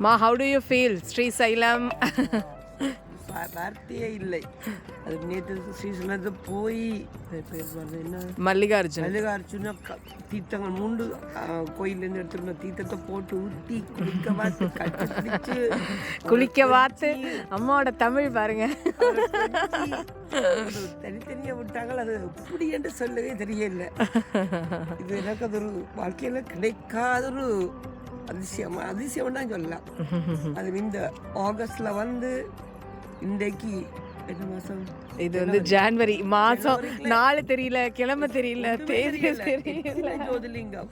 Ma, how do you feel, Sri Sailam? வார்த்தையே இல்லை. அது நேற்று ஸ்ரீசலத்து போய் என்ன? மல்லிகார்ஜுன். மல்லிகார்ஜுன தீர்த்தங்கள் மூண்டு கோயிலேருந்து எடுத்துருந்த தீர்த்தத்தை போட்டு ஊற்றி குளிக்க பார்த்து கட்டி பிடிச்சு குளிக்க பார்த்து அம்மாவோட தமிழ் பாருங்க. தனித்தனியாக விட்டாங்கள் அது எப்படி என்று சொல்லவே தெரியல இது எனக்கு அது ஒரு வாழ்க்கையில் கிடைக்காத ஒரு அதிசயம். அதிசயம் தான் சொல்லலாம். அது இந்த ஆகஸ்ட்ல வந்து இன்றைக்கு என்ன மாதம் இது வந்து ஜான்வரி மாசம். நாள் தெரியல கிழமை தெரியல தேதி தெரியல. ஜோதிலிங்கம்.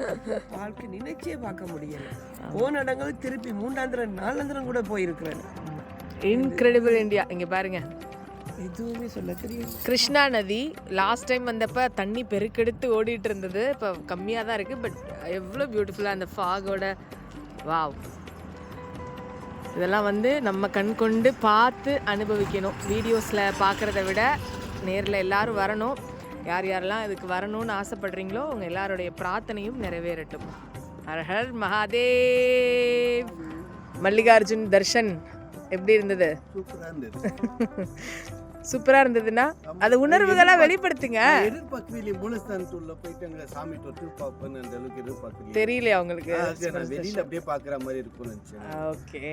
வாழ்க்கை நினைச்சே பார்க்க முடியல. போன இடங்கள் திருப்பி மூன்றாந்திரம் நாலாந்திரம் கூட போயிருக்கிறேன். இன்கிரெடிபிள் இந்தியா இங்க பாருங்க. எதுவுமே சொல்ல தெரியல கிருஷ்ணா நதி லாஸ்ட் டைம் வந்தப்ப தண்ணி பெருக்கெடுத்து ஓடிட்டு இருந்தது. இப்போ கம்மியாக தான் இருக்குது பட் எவ்வளோ பியூட்டிஃபுல்லாக அந்த ஃபாகோட வாவ் இதெல்லாம் வந்து நம்ம கண் கொண்டு பார்த்து அனுபவிக்கணும். வீடியோஸில் பார்க்குறத விட நேரில் எல்லாரும் வரணும். யார் யாரெல்லாம் இதுக்கு வரணும்னு ஆசைப்படுறீங்களோ உங்க எல்லாருடைய பிரார்த்தனையும் நிறைவேறட்டும். ஹர் ஹர் மகாதேவ். மல்லிகார்ஜுன் தர்ஷன் எப்படி இருந்தது. சூப்பராக இருந்தது சூப்பரா இருந்ததுன்னா அது உணர்வுகளா வெளிப்படுத்துங்க. எதிர்பார்க்கவில்லை மூலஸ்தானத்துள்ள போயிட்டு அங்கே சாமி தொட்டு அந்த அளவுக்கு எதிர்பார்க்கலையே தெரியல அவங்களுக்கு? வெளியில அப்படியே பார்க்குற மாதிரி நினச்சேன். ஓகே.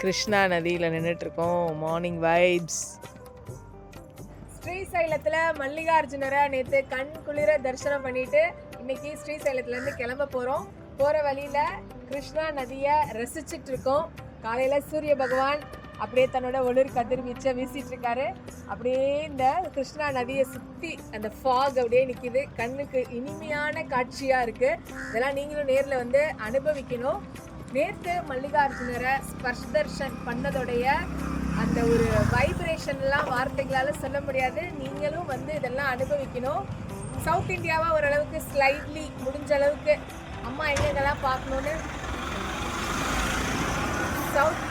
கிருஷ்ணா நதியில நின்றுட்டு இருக்கோம் மார்னிங் வைப்ஸ் ஸ்ரீசைலத்துல மல்லிகார்ஜுனரை நேத்து கண் குளிர தரிசனம் பண்ணிட்டு இன்னைக்கு ஸ்ரீசைலத்துல இருந்து கிளம்ப போறோம். போற வழியில கிருஷ்ணா நதியை ரசிச்சிட்டு இருக்கோம் காலையில சூரிய பகவான் அப்படியே தன்னோட ஒளிர் கதிர்வீச்சை வீசிட்டு இருக்காரு அப்படியே இந்த கிருஷ்ணா நதியை சுற்றி அந்த ஃபாக் அப்படியே நிற்கிது கண்ணுக்கு இனிமையான காட்சியாக இருக்குது இதெல்லாம் நீங்களும் நேரில் வந்து அனுபவிக்கணும். நேற்று மல்லிகார்ஜுனரை ஸ்பர்ஷ் தர்ஷன் பண்ணதோடைய அந்த ஒரு வைப்ரேஷன்லாம் வார்த்தைகளால் சொல்ல முடியாது. நீங்களும் வந்து இதெல்லாம் அனுபவிக்கணும். சவுத் இந்தியாவை ஓரளவுக்கு ஸ்லைட்லி முடிஞ்ச அளவுக்கு அம்மா எங்கெங்கெல்லாம் பார்க்கணுன்னு சவுத்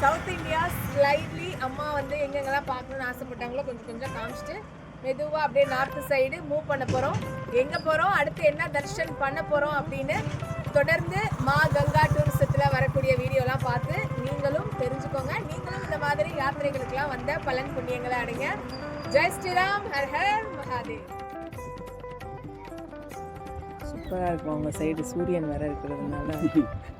சவுத் இந்தியா ஸ்லைட்லி அம்மா வந்து எங்கெங்கெல்லாம் பார்க்கணுன்னு ஆசைப்பட்டாங்களோ கொஞ்சம் கொஞ்சம் காமிச்சிட்டு மெதுவாக அப்படியே நார்த்து சைடு மூவ் பண்ண போகிறோம் எங்கே போகிறோம் அடுத்து என்ன தர்ஷன் பண்ண போகிறோம் அப்படின்னு தொடர்ந்து மா கங்கா டூரிசத்தில் வரக்கூடிய வீடியோலாம் பார்த்து நீங்களும் தெரிஞ்சுக்கோங்க. நீங்களும் இந்த மாதிரி யாத்திரைகளுக்கெல்லாம் வந்த பலன் புண்ணியங்களை அடைங்க ஜெய் ஸ்ரீராம் ஹர் ஹர் மகாதேவ். சூப்பராக இருக்கும். அவங்க சைடு சூரியன் வர இருக்கிறதுனால.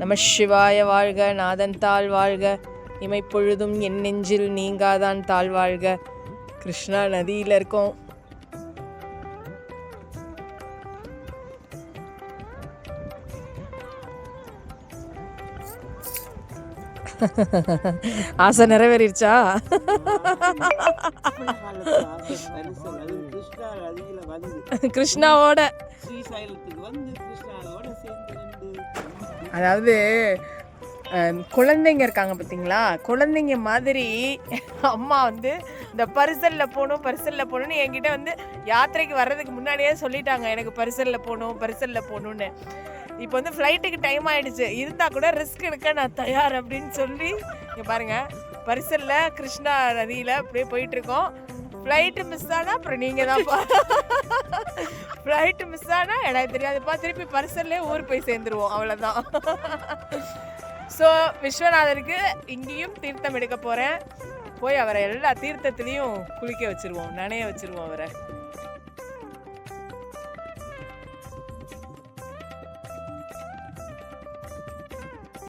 நம சிவாய வாழ்க நாதன் தாழ் வாழ்க. இமைப்பொழுதும் என் நெஞ்சில் நீங்காதான் தாழ் வாழ்க. கிருஷ்ணா நதியில் இருக்கோம். ஆசை நிறைவேறிடுச்சா? கிருஷ்ணாவோட. அதாவது குழந்தைங்க இருக்காங்க பார்த்தீங்களா குழந்தைங்க மாதிரி அம்மா வந்து இந்த பரிசலில் போகணும் பரிசலில் போகணும்னு என்கிட்ட வந்து யாத்திரைக்கு வர்றதுக்கு முன்னாடியே சொல்லிட்டாங்க. எனக்கு பரிசலில் போகணும் பரிசலில் போகணுன்னு இப்போ வந்து ஃப்ளைட்டுக்கு டைம் ஆயிடுச்சு. இருந்தால் கூட ரிஸ்க் எடுக்க நான் தயார் அப்படின்னு சொல்லி இங்கே பாருங்கள் பரிசலில் கிருஷ்ணா நதியில் அப்படியே போயிட்டுருக்கோம். ஃப்ளைட்டு மிஸ் ஆனால் அப்புறம் நீங்கள் தான்ப்பா ஃப்ளைட்டு மிஸ் ஆனால் எனக்கு தெரியாதுப்பா திருப்பி பரிசல்லே ஊர் போய் சேர்ந்துருவோம். அவ்வளோதான் ஸோ விஸ்வநாதருக்கு இங்கேயும் தீர்த்தம் எடுக்க போகிறேன் போய் அவரை எல்லா தீர்த்தத்துலேயும் குளிக்க வச்சிருவோம். நனைய வச்சிருவோம் அவரை.